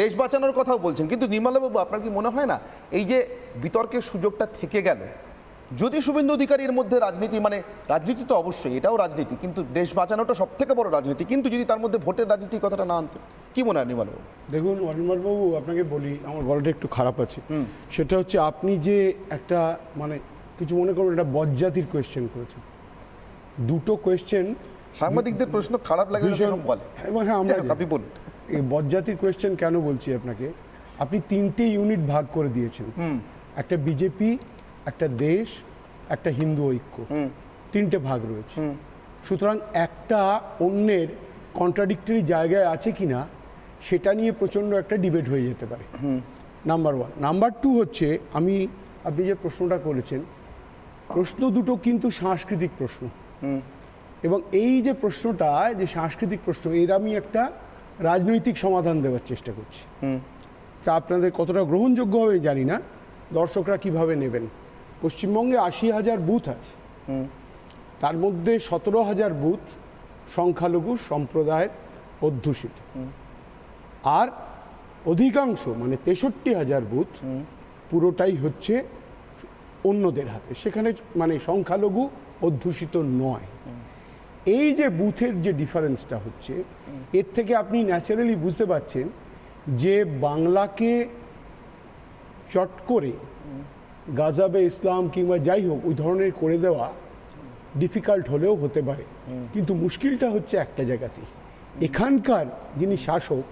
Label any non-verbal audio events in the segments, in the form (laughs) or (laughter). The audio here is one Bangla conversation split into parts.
দেশ বাঁচানোর কথাও বলছেন। কিন্তু নির্মলাবাবু আপনার কি মনে হয় না? এই যে বিতর্কের সুযোগটা থেকে গেল যদি শুভেন্দু অধিকারীর মধ্যে রাজনীতি মানে রাজনীতি তো অবশ্যই এটাও রাজনীতি কিন্তু দেশ বাঁচানোটা সব থেকে বড় রাজনীতি কিন্তু যদি তার মধ্যে ভোটের রাজনীতির কথাটা না আনতেন কি মনে হয় নির্মলবাবু? দেখুন অনির্মলবাবু আপনাকে বলি আমার গলাটা একটু খারাপ আছে। সেটা হচ্ছে আপনি যে একটা মানে কিছু মনে করবেন একটা বজ্জাতির কোয়েশ্চেন করেছেন। দুটো কোয়েশ্চেন সাংবাদিকদের প্রশ্ন খারাপ লাগে বলে। এবং হ্যাঁ আমরা আপনি বলুন। বজ্জাতির কোয়েশ্চেন কেন বলছি আপনাকে? আপনি তিনটে ইউনিট ভাগ করে দিয়েছেন। একটা বিজেপি একটা দেশ একটা হিন্দু ঐক্য। তিনটে ভাগ রয়েছে। সুতরাং একটা অন্যের কন্ট্রাডিক্টরি জায়গায় আছে কিনা সেটা নিয়ে প্রচণ্ড একটা ডিবেট হয়ে যেতে পারে। নাম্বার ওয়ান নাম্বার টু হচ্ছে আমি আপনি যে প্রশ্নটা করেছেন প্রশ্ন দুটো কিন্তু সাংস্কৃতিক প্রশ্ন। এবং এই যে প্রশ্নটা যে সাংস্কৃতিক প্রশ্ন এর আমি একটা রাজনৈতিক সমাধান দেওয়ার চেষ্টা করছি। তা আপনাদের কতটা গ্রহণযোগ্য হবে জানি না। দর্শকরা কীভাবে নেবেন? পশ্চিমবঙ্গে আশি হাজার বুথ আছে। তার মধ্যে সতেরো হাজার বুথ সংখ্যালঘু সম্প্রদায়ের অধ্যুষিত। আর অধিকাংশ মানে তেষট্টি হাজার বুথ পুরোটাই হচ্ছে অন্যদের হাতে। সেখানে মানে সংখ্যালঘু অধ্যুষিত নয়। এই যে বুথের যে ডিফারেন্সটা হচ্ছে এর থেকে আপনি ন্যাচারালি বুঝতে পারছেন যে বাংলাকে চট করে গাজাবে ইসলাম কিংবা যাই হোক ওই ধরনের করে দেওয়া ডিফিকাল্ট হলেও হতে পারে। কিন্তু মুশকিলটা হচ্ছে একটা জায়গাতেই। এখানকার যিনি শাসক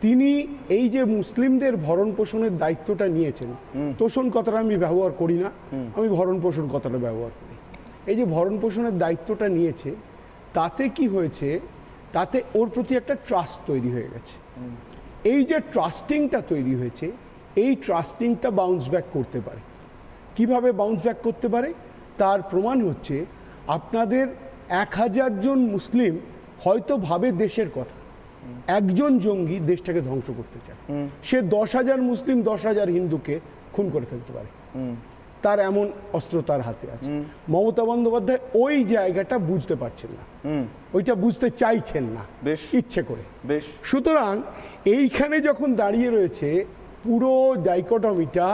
তিনি এই যে মুসলিমদের ভরণ পোষণের দায়িত্বটা নিয়েছেন তোষণ কথাটা আমি ব্যবহার করি না। আমি ভরণ পোষণ কথাটা ব্যবহার করি। এই যে ভরণ পোষণের দায়িত্বটা নিয়েছে, তাতে কি হয়েছে? তাতে ওর প্রতি একটা ট্রাস্ট তৈরি হয়ে গেছে। এই যে ট্রাস্টিংটা তৈরি হয়েছে, এই ট্রাস্টিংটা বাউন্স ব্যাক করতে পারে। কীভাবে বাউন্স ব্যাক করতে পারে? তার প্রমাণ হচ্ছে, আপনাদের এক হাজার জন মুসলিম হয়তো ভাবে দেশের কথা। একজন জঙ্গি দেশটাকে ধ্বংস করতে চায়। সে দশ হাজার মুসলিম, দশ হাজার হিন্দুকে খুন করে ফেলতে পারে। তার এমন অস্ত্র তার হাতে আছে। মমতা বন্দ্যোপাধ্যায় ওই জায়গাটা বুঝতে পারছেন না। ওইটা বুঝতে চাইছেন না। বেশ। ইচ্ছে করে। বেশ। সুতরাং এইখানে যখন দাঁড়িয়ে রয়েছে পুরো ডাইকোটমিটা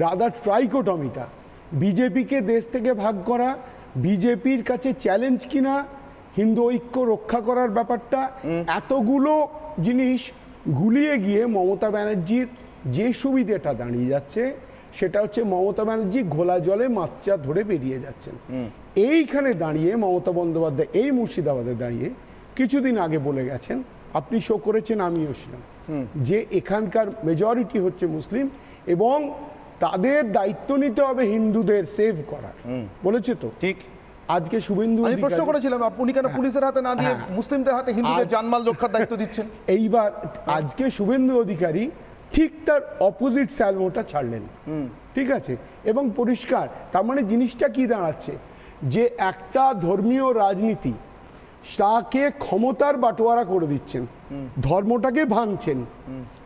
রাদার ট্রাইকোটমিটা বিজেপিকে দেশ থেকে ভাগ করা বিজেপির কাছে চ্যালেঞ্জ কিনা হিন্দু ঐক্য রক্ষা করার ব্যাপারটা এতগুলো জিনিস গুলিয়ে গিয়ে মমতা ব্যানার্জির যে সুবিধাটা দাঁড়িয়ে যাচ্ছে সেটা হচ্ছে মমতা ব্যানার্জি ঘোলা জলে মাত্রা ধরে বেরিয়ে যাচ্ছেন। এইখানে দাঁড়িয়ে মমতা বন্দ্যোপাধ্যায় এই মুর্শিদাবাদে দাঁড়িয়ে কিছুদিন আগে বলে গেছেন আপনি শো করেছেন আমিও ছিলাম। যে এখানকার মেজরিটি হচ্ছে মুসলিম এবং তাদের দায়িত্ব নিতে হবে হিন্দুদের সেভ করার। বলেছে তো? ঠিক। আজকে শুভেন্দু আমি প্রশ্ন করেছিলাম আপনি কেন পুলিশের হাতে না দিয়ে হ্যাঁ। মুসলিমদের হাতে হিন্দুদের জানমাল রক্ষার দায়িত্ব দিচ্ছেন? এইবার আজকে শুভেন্দু অধিকারী ঠিক তার অপোজিট স্যালমোটা ছাড়লেন। ঠিক আছে? এবং পরিষ্কার তার মানে জিনিসটা কি দাঁড়াচ্ছে? যে একটা ধর্মীয় রাজনীতি তাকে ক্ষমতার বাটোয়ারা করে দিচ্ছেন। ধর্মটাকে ভাঙছেন।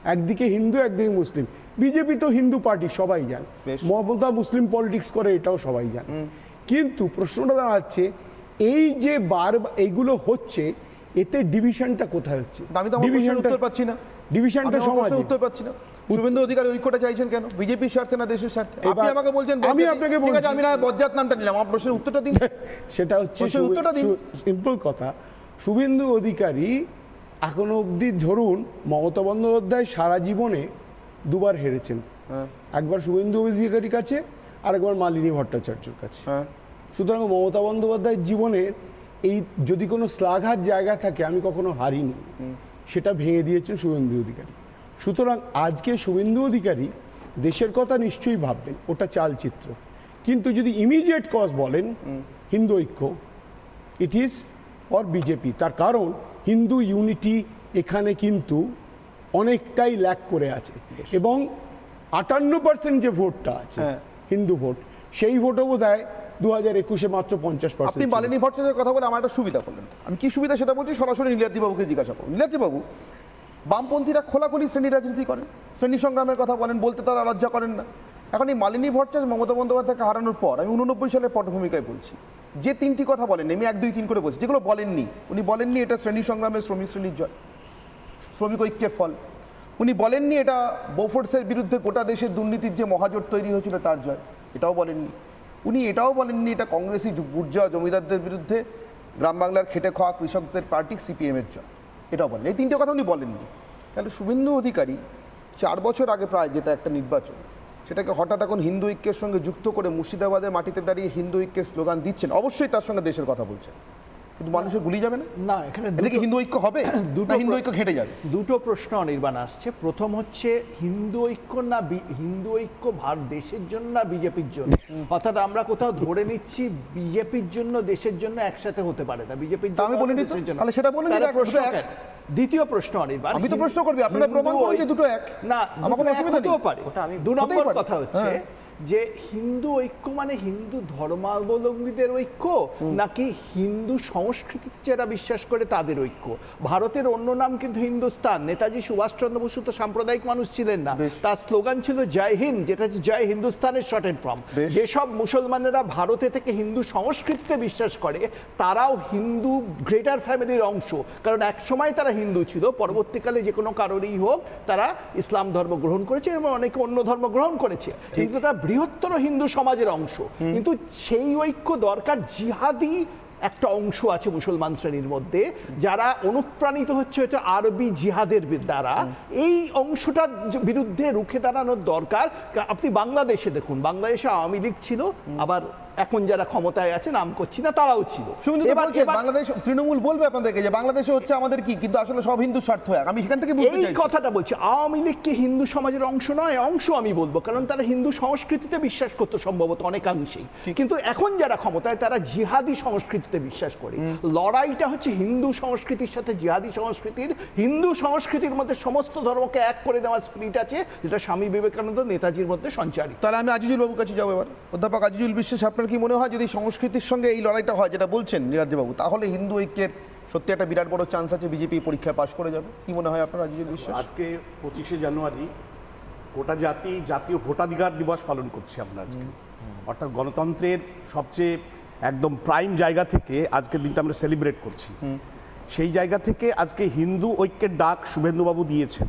একদিকে হিন্দু একদিকে মুসলিম। বিজেপি তো হিন্দু পার্টি সবাই যান। মমতা মুসলিম পলিটিক্স করে এটাও সবাই যান কিন্তু প্রশ্নটা দাঁড়াচ্ছে এই যে বার এইগুলো হচ্ছে এতে ডিভিশনটা কোথায় হচ্ছে? আমি তো আমার পাচ্ছি না। ডিভিশনটা সমাজে উত্তর পাচ্ছি না। শুভেন্দু অধিকারী ঐক্যটা চাইছেন কেন? বিজেপির স্বার্থে না দেশের স্বার্থে? আপনি আমাকে বলছেন আমি আপনাকে বলছি। আমি না বজ্জাত নামটা নিলাম। আমার প্রশ্নের উত্তরটা দিন। (laughs) সেটা হচ্ছে উত্তরটা দিন। সিম্পল কথা। শুভেন্দু অধিকারী এখনও অবধি ধরুন মমতা বন্দ্যোপাধ্যায় সারা জীবনে দুবার হেরেছেন। হ্যাঁ। একবার শুভেন্দু অধিকারীর কাছে আর একবার মালিনী ভট্টাচার্যের কাছে। হ্যাঁ। সুতরাং মমতা বন্দ্যোপাধ্যায়ের জীবনের এই যদি কোনো শ্লাঘার জায়গা থাকে আমি কখনো হারিনি। সেটা ভেঙে দিয়েছেন শুভেন্দু অধিকারী। সুতরাং আজকে শুভেন্দু অধিকারী দেশের কথা নিশ্চয়ই ভাববেন ওটা চালচিত্র। কিন্তু যদি ইমিডিয়েট কজ বলেন হিন্দু ঐক্য ইট ইজ ফর বিজেপি তার কারণ হিন্দু ইউনিটি এখানে কিন্তু অনেকটাই ল্যাক করে আছে। এবং আটান্ন পার্সেন্ট যে ভোটটা আছে হ্যাঁ। হিন্দু ভোট সেই ভোটও বোধ হয় দু হাজার একুশে মাত্র পঞ্চাশ আপনি মালিনী ভট্টাচার্যের কথা বলে আমার একটা সুবিধা করলেন। আমি কি সুবিধা সেটা বলছি? সরাসরি নীলাদ্রিবাবুকে জিজ্ঞাসা করুন। নীলাদ্রিবাবু বামপন্থীরা খোলাখুলি শ্রেণি রাজনীতি করেন শ্রেণি সংগ্রামের কথা বলেন বলতে তারা লজ্জা করেন না। এখন এই মালিনী ভট্টাচার্য মমতা বন্দ্যোপাধ্যায়কে হারানোর পর আমি উননব্বই সালের পটভূমিকায় বলছি যে তিনটি কথা বলেন আমি এক দুই তিন করে বলছি যেগুলো বলেননি উনি বলেননি এটা শ্রেণি সংগ্রামের শ্রমিক শ্রেণির জয় শ্রমিক ঐক্যের ফল। উনি বলেননি এটা বোফোর্সের বিরুদ্ধে গোটা দেশের দুর্নীতির যে মহাজোট তৈরি হয়েছিল তার জয় এটাও বলেননি। উনি এটাও বলেননি, এটা কংগ্রেসি বুর্জা জমিদারদের বিরুদ্ধে গ্রাম বাংলার খেটে খাওয়া কৃষকদের পার্টি সিপিএমের জয়। এটাও বলেন এই তিনটে কথা উনি বলেননি। তাহলে শুভেন্দু অধিকারী চার বছর আগে প্রায় যেটা একটা নির্বাচন, সেটাকে হঠাৎ এখন হিন্দু ঐক্যের সঙ্গে যুক্ত করে মুর্শিদাবাদের মাটিতে দাঁড়িয়ে হিন্দু ঐক্যের স্লোগান দিচ্ছেন, অবশ্যই তার সঙ্গে দেশের কথা বলছেন। কিন্তু মানুষের গুলি যাবে না? না এখানে হিন্দু ঐক্য হবে? (clears throat) দুটো হিন্দু ঐক্য ঘেটে যাবে? দুটো প্রশ্ন অনির্বাণ আসছে। প্রথম হচ্ছে হিন্দু ঐক্য না হিন্দু ঐক্য ভারত দেশের জন্য না বিজেপির জন্য? অর্থাৎ আমরা কোথাও ধরে নিচ্ছি বিজেপির জন্য দেশের জন্য একসাথে হতে পারে না। বিজেপির আমি জন্য বলিনি দেশের জন্য। তাহলে সেটা এক, প্রশ্ন? দ্বিতীয় প্রশ্ন অনির্বাণ আমি তো প্রশ্ন করবি, আপনারা প্রমাণ করুন যে দুটো এক। না আমার কোনো অসুবিধা নেই। পারে। ওটা দু নম্বর। কথা হচ্ছে হ্যাঁ। যে হিন্দু ঐক্য মানে হিন্দু ধর্মাবলম্বীদের ঐক্য নাকি হিন্দু সংস্কৃতিতে যারা বিশ্বাস করে তাদের ঐক্য? ভারতের অন্য নাম কিন্তু হিন্দুস্তান। নেতাজি সুভাষচন্দ্র বসু তো সাম্প্রদায়িক মানুষ ছিলেন না। তার স্লোগান ছিল জয় হিন্দ যেটা হচ্ছে জয় হিন্দুস্তানের শর্ট এন্ড ফর্ম যেসব মুসলমানেরা ভারতে থেকে হিন্দু সংস্কৃতিতে বিশ্বাস করে তারাও হিন্দু গ্রেটার ফ্যামিলির অংশ। কারণ এক সময় তারা হিন্দু ছিল পরবর্তীকালে যে কোনো কারণেই হোক তারা ইসলাম ধর্ম গ্রহণ করেছে এবং অনেকে অন্য ধর্ম গ্রহণ করেছে। কিন্তু তারা বৃহত্তর হিন্দু সমাজের অংশ। কিন্তু সেই ঐক্য দরকার জিহাদি একটা অংশ আছে মুসলমান শ্রেণির মধ্যে যারা অনুপ্রাণিত হচ্ছে হয়তো আরবি জিহাদের দ্বারা। এই অংশটার বিরুদ্ধে রুখে দাঁড়ানোর দরকার। আপনি বাংলাদেশে দেখুন বাংলাদেশে আওয়ামী লীগ ছিল আবার এখন যারা ক্ষমতায় আছে নাম করছি না তারাও ছিল। বাংলাদেশ তৃণমূল বলবে আপনাদেরকে যে বাংলাদেশে হচ্ছে আমাদের কি? কিন্তু আসলে সব হিন্দু স্বার্থ এক। আমি সেখান থেকে এই কথাটা বলছি আওয়ামী লীগ কি হিন্দু সমাজের অংশ নয় অংশ আমি বলব কারণ তারা হিন্দু সংস্কৃতিতে বিশ্বাস করতো সম্ভবত অনেকাংশেই। কিন্তু এখন যারা ক্ষমতায় তারা জিহাদি সংস্কৃতিতে বিশ্বাস করে। লড়াইটা হচ্ছে হিন্দু সংস্কৃতির সাথে জিহাদি সংস্কৃতির। হিন্দু সংস্কৃতির মধ্যে সমস্ত ধর্মকে এক করে দেওয়ার স্পিরিট আছে যেটা স্বামী বিবেকানন্দ নেতাজির মধ্যে সঞ্চারিত। তাহলে আমি আজিজুল বাবুর কাছে যাব এবার। অধ্যাপক আজিজুল বিশ্বাস আপনার কি মনে হয় যদি সংস্কৃতির সঙ্গে এই লড়াইটা হয় যেটা বলছেন বাবু তাহলে হিন্দু ঐক্যের সত্যি একটা বিরাট বড় চান্স আছে বিজেপি পরীক্ষায় পাশ করে যাবে? কি মনে হয় আপনার আজিজুল বিশ্বাস? আজকে পঁচিশে জানুয়ারি গোটা জাতি জাতীয় ভোটাধিকার দিবস পালন করছি আমরা আজকে। অর্থাৎ গণতন্ত্রের সবচেয়ে একদম প্রাইম জায়গা থেকে আজকের দিনটা আমরা সেলিব্রেট করছি। সেই জায়গা থেকে আজকে হিন্দু ঐক্যের ডাক শুভেন্দুবাবু দিয়েছেন।